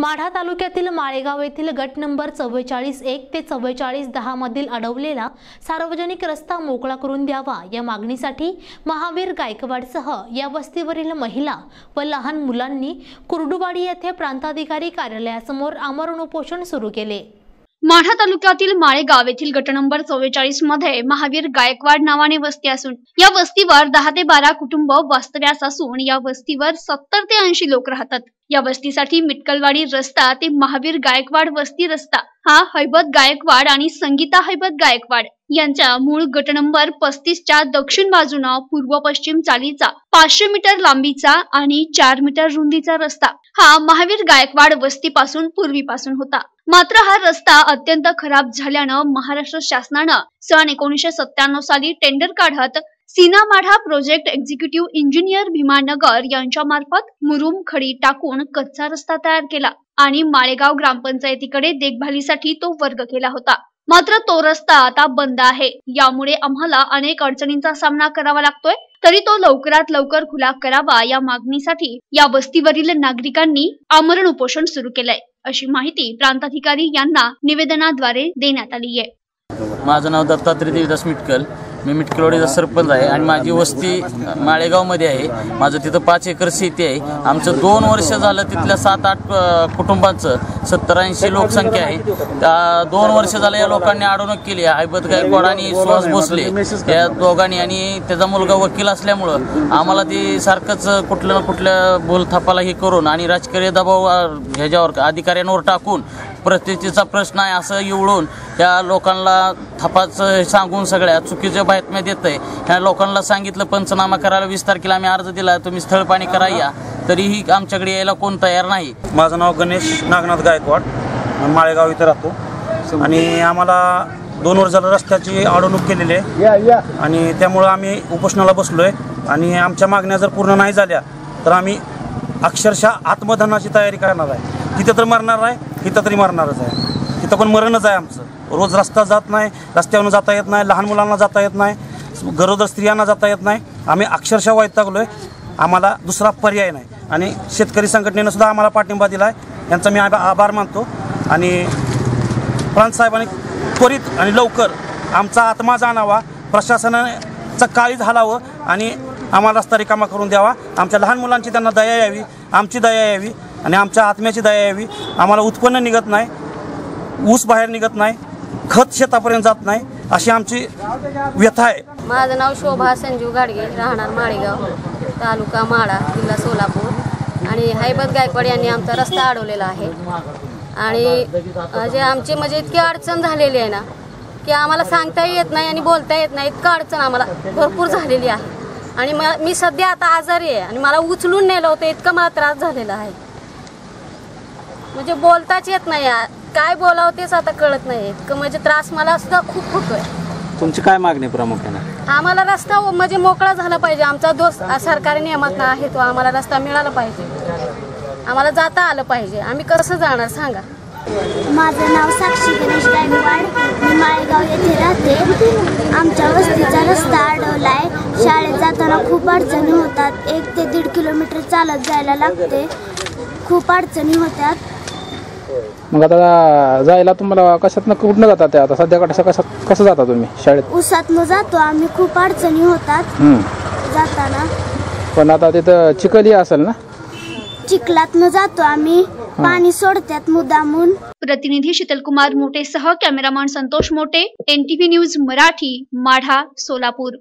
माढा तालुक्यातील माळेगाव येथील गट नंबर चव्वेचाळीस एक ते चव्वेचाळीस दहा मधील अडवलेला सार्वजनिक रस्ता मोकळा करून द्यावा या मागणीसाठी महावीर गायकवाडसह या वस्तीवरील महिला व लहान मुलांनी कुर्डुवाडी येथे प्रांताधिकारी कार्यालयासमोर आमरण उपोषण सुरू केले. माढा तालुक्यातील माळेगाव येथील गट नंबर चव्वेचाळीसमध्ये महावीर गायकवाड नावाने वस्ती असून या वस्तीवर दहा ते बारा कुटुंब वास्तव्यास असून या वस्तीवर सत्तर ते ऐंशी लोक राहतात. या वस्तीसाठी मिटकलवाडी रस्ता ते महावीर गायकवाड वस्ती रस्ता. हा हैबत गायकवाड आणि संगीता हैबत गायकवाड यांच्या मूळ गट नंबर पस्तीसच्या दक्षिण बाजूनं पूर्व पश्चिम चालीचा पाचशे मीटर लांबीचा आणि चार मीटर रुंदीचा रस्ता. हा महावीर गायकवाड वस्तीपासून पूर्वीपासून होता. मात्र हा रस्ता अत्यंत खराब झाल्यानं महाराष्ट्र शासनानं सन एकोणीसशे सत्त्याण्णव साली टेंडर काढत Sina Madha project executive engineer Bhimanagar यांच्या मार्फत मुरुम खडी टाकून कच्चा रस्ता तयार केला आणि माळेगाव ग्रामपंचायतीकडे देखभालीसाठी तो वर्ग केला होता. मात्र तो रस्ता आता बंद आहे. यामुळे आम्हाला अनेक अडचणींचा सामना करावा लागतोय. तरी तो लवकरात लवकर खुला करावा या मागणीसाठी या वस्तीवरील नागरिकांनी आमरण उपोषण सुरू केलंय. अशी माहिती प्रांताधिकारी यांना निवेदनाद्वारे देण्यात आली आहे माझं नाव दत्तात्रय देवीदास मिटकल. मी मिटकलोडीचा सरपंच आहे आणि माझी वस्ती माळेगावमध्ये आहे. माझं तिथं पाच एकर शेती आहे. आमचं दोन वर्ष झालं तिथल्या सात आठ कुटुंबांचं सत्तर ऐंशी लोकसंख्या आहे. त्या दोन वर्ष झालं या लोकांनी अडवणूक केली. ऐबत हैबत गायकवाड आणि सुहास भोसले या दोघांनी आणि त्याचा मुलगा वकील असल्यामुळं आम्हाला ते सारखंच कुठलं ना कुठल्या बोलथापाला हे करून आणि राजकीय दबाव ह्याच्यावर अधिकाऱ्यांवर टाकून प्रतिष्ठेचा प्रश्न आहे असं एवढून त्या लोकांना थपाचं सांगून सगळ्या चुकीच्या बातम्या देत आहे ह्या लोकांना सांगितलं पंचनामा करायला वीस तारखेला आम्ही अर्ज दिला तुम्ही स्थळ पाणी करा या. तरीही आमच्याकडे यायला कोण तयार नाही. माझं नाव गणेश नागनाथ गायकवाड. माळेगाव इथं राहतो. आणि आम्हाला दोन वर्ष झालं रस्त्याची अडवणूक केलेली आहे. आणि त्यामुळं आम्ही उपोषणाला बसलो आहे आणि आमच्या मागण्या जर पूर्ण नाही झाल्या तर आम्ही अक्षरशः आत्मदहनाची तयारी करणार आहे. तिथं तर मरणार आहे. इथं तरी मरणारच आहे. तिथं पण मरणच आहे आमचं. रोज रस्ता जात नाही रस्त्यावरून जाता येत नाही लहान मुलांना जाता येत नाही गरोदर स्त्रियांना जाता येत नाही. आम्ही अक्षरशः वैतागलो आहे आम्हाला दुसरा पर्याय नाही. आणि शेतकरी संघटनेनं सुद्धा आम्हाला पाठिंबा दिला आहे यांचा मी आभा- आभार मानतो. आणि प्रांतसाहेबांनी त्वरित आणि लवकर आमचा आत्मा जाणावा. प्रशासनाचं काळीज हलावं आणि आम्हाला रस्ता रिकामा करून द्यावा. आमच्या लहान मुलांची त्यांना दया यावी. आमची दया यावी. आणि आमच्या आत्म्याची दया यावी. आम्हाला उत्पन्न निघत नाही ऊस बाहेर निघत नाही खत शेतापर्यंत जात नाही अशी आमची व्यथा आहे. माझं नाव शोभा संजीव गाडगे राहणार माळेगाव तालुका माळा जिल्हा सोलापूर. आणि हैबत गायकवाड यांनी आमचा रस्ता अडवलेला आहे. आणि जे आमची म्हणजे इतकी अडचण झालेली आहे ना की आम्हाला सांगताही येत नाही आणि बोलता येत नाही. इतकं अडचण आम्हाला भरपूर झालेली आहे. आणि मी सध्या आता आजारी आहे आणि मला उचलून नेलं होतं इतकं मला त्रास झालेला आहे. म्हणजे बोलताच येत नाही आ- काय बोलावं तेच आता कळत नाही. इतकं म्हणजे त्रास मला सुद्धा खूप होतोय. तुमची काय मागणी आहे प्रामुख्याने आम्हाला रस्ता म्हणजे मोकळा झाला पाहिजे. आमचा दोस्त सरकारी नियमात आहे तो. आम्हाला रस्ता मिळाला पाहिजे. आम्हाला जाता आलं पाहिजे. आम्ही कसं जाणार सांगा. माझं नाव साक्षी गणेश गायकवाड मी माळेगाव येथे राहते. आमच्या वस्तीचा रस्ता अडवलाय शाळेत जाताना खूप अडचणी होतात. एक ते दीड किलोमीटर चालत जायला लागते. खूप अडचणी होत्यात मग आता जायला तुम्हाला कशातनं कुठनं जाता ते आता सध्या कसं कसं कसं जाता तुम्ही शाळेत? उसातनं जातो आम्ही खूप अडचणी होतात हम्म. जाताना. पण आता तिथं चिखली असेल ना? चिखलातनं जातो आम्ही पाणी सोडतात मुदामून प्रतिनिधी Shitalkumar मोटेसह cameraman Santosh Mote NTV news Marathi Madha Solapur.